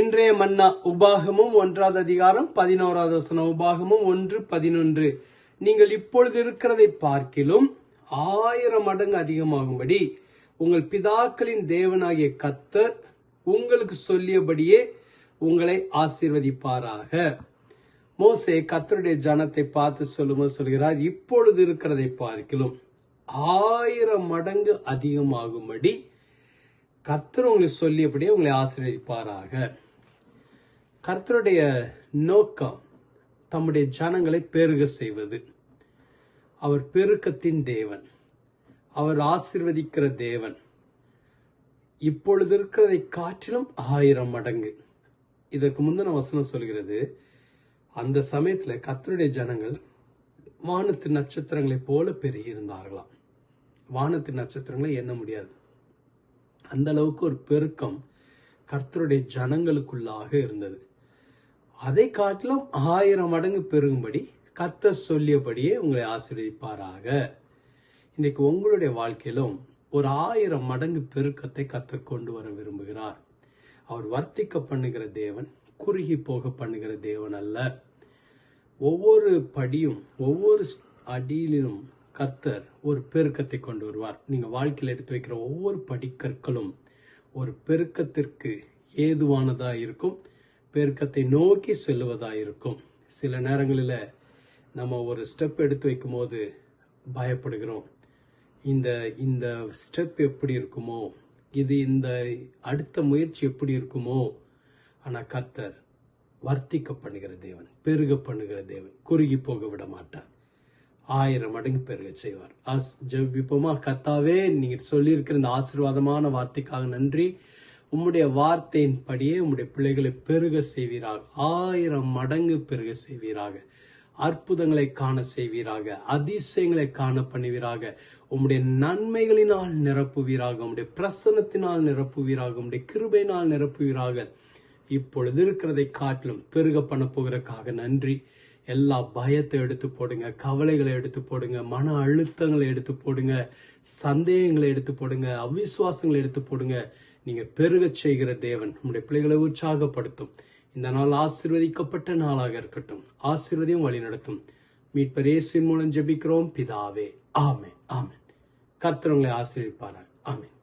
இன்றைய மன்னா உபாகமும் ஒன்றாவது அதிகாரம் பதினோராவது வசனம். உபாகமும் ஒன்று பதினொன்று. நீங்கள் இப்பொழுது இருக்கிறதை பார்க்கிலும் ஆயிரம் மடங்கு அதிகமாகும்படி உங்கள் பிதாக்களின் தேவனாகிய கத்தர் உங்களுக்கு சொல்லியபடியே உங்களை ஆசீர்வதிப்பாராக. மோசே கத்தருடைய ஜனத்தை பார்த்து சொல்லும்போது சொல்கிறார் இப்பொழுது இருக்கிறதை பார்க்கிலும் ஆயிரம் மடங்கு அதிகமாகும்படி கர்த்தர் உங்களுக்கு சொல்லியபடியே உங்களை ஆசீர்வதிப்பாராக. கர்த்தருடைய நோக்கம் தம்முடைய ஜனங்களை பெருக செய்வது. அவர் பெருக்கத்தின் தேவன். அவர் ஆசிர்வதிக்கிற தேவன். இப்பொழுது இருக்கிறதை காற்றிலும் ஆயிரம் மடங்கு. இதற்கு முந்தின வசனம் சொல்கிறது அந்த சமயத்தில் கர்த்தருடைய ஜனங்கள் வானத்து நட்சத்திரங்களைப் போல பெருகி இருந்தார்களாம் வானத்து நட்சத்திரங்களை எண்ண முடியாது. அந்த அளவுக்கு ஒரு பெருக்கம் கர்த்தருடைய ஜனங்களுக்குள்ளாக இருந்தது. அதை காட்டிலும் ஆயிரம் மடங்கு பெருகும்படி கர்த்தர் சொல்லியபடியே உங்களை ஆசீர்வதிப்பாராக. இன்றைக்கு உங்களுடைய வாழ்க்கையிலும் ஒரு ஆயிரம் மடங்கு பெருக்கத்தை கத்தர் கொண்டு வர விரும்புகிறார். அவர் வர்த்திக்க பண்ணுகிற தேவன் குறுகி போக பண்ணுகிற தேவன் அல்ல. ஒவ்வொரு படியும் ஒவ்வொரு அடியிலும் கர்த்தர் ஒரு பெருக்கத்தை கொண்டு வருவார். நீங்கள் வாழ்க்கையில் எடுத்து வைக்கிற ஒவ்வொரு படிக்கற்களும் ஒரு பெருக்கத்திற்கு ஏதுவானதாக இருக்கும். பெருக்கத்தை நோக்கி செல்லுவதா இருக்கும் சில நேரங்களில் நம்ம ஒரு ஸ்டெப் எடுத்து வைக்கும் போது பயப்படுகிறோம். இந்த இந்த ஸ்டெப் எப்படி இருக்குமோ இது இந்த அடுத்த முயற்சி எப்படி இருக்குமோ ஆனால் கர்த்தர் வர்த்திக்க பண்ணுகிற தேவன் பெருக பண்ணுகிற தேவன் குறுகி போக விட மாட்டார். ஆயிரம் மடங்கு பெருக செய்வார். ஆஸ் ஜெபிப்போமா? கத்தாவே நீங்கள் சொல்லியிருக்கிற இந்த ஆசீர்வாதமான வார்த்தைக்காக நன்றி. உம்முடைய வார்த்தையின் படியே உம்முடைய பிள்ளைகளை பெருக செய்வீராக. ஆயிரம் மடங்கு பெருக செய்வீராக. அற்புதங்களை காண செய்வீராக. அதிசயங்களை காண பண்ணுவீராக. உம்முடைய நன்மைகளினால் நிரப்புவீராக. உம்முடைய பிரசன்னத்தினால் நிரப்புவீராக. உம்முடைய கிருபையினால் நிரப்புவீராக. இப்பொழுது இருக்கிறதை காட்டிலும் பெருக பண்ண போகிறதுக்காக நன்றி. எல்லா பயத்தை எடுத்து போடுங்க. கவலைகளை எடுத்து போடுங்க. மன அழுத்தங்களை எடுத்து போடுங்க. சந்தேகங்களை எடுத்து போடுங்க. அவிசுவாசங்களை எடுத்து போடுங்க. நீங்க பெருகச் செய்கிற தேவன் உங்களுடைய பிள்ளைகளை உற்சாகப்படுத்தும். இந்த நாள் ஆசிர்வதிக்கப்பட்ட நாளாக இருக்கட்டும். ஆசிர்வதியும் வழி நடத்தும் மீட்பர் இயேசுவின் மூலம் ஜெபிக்கிறோம். பிதாவே. ஆமே ஆமென். கர்த்தவங்களை ஆசிரியப்பார்கள் ஆமேன்.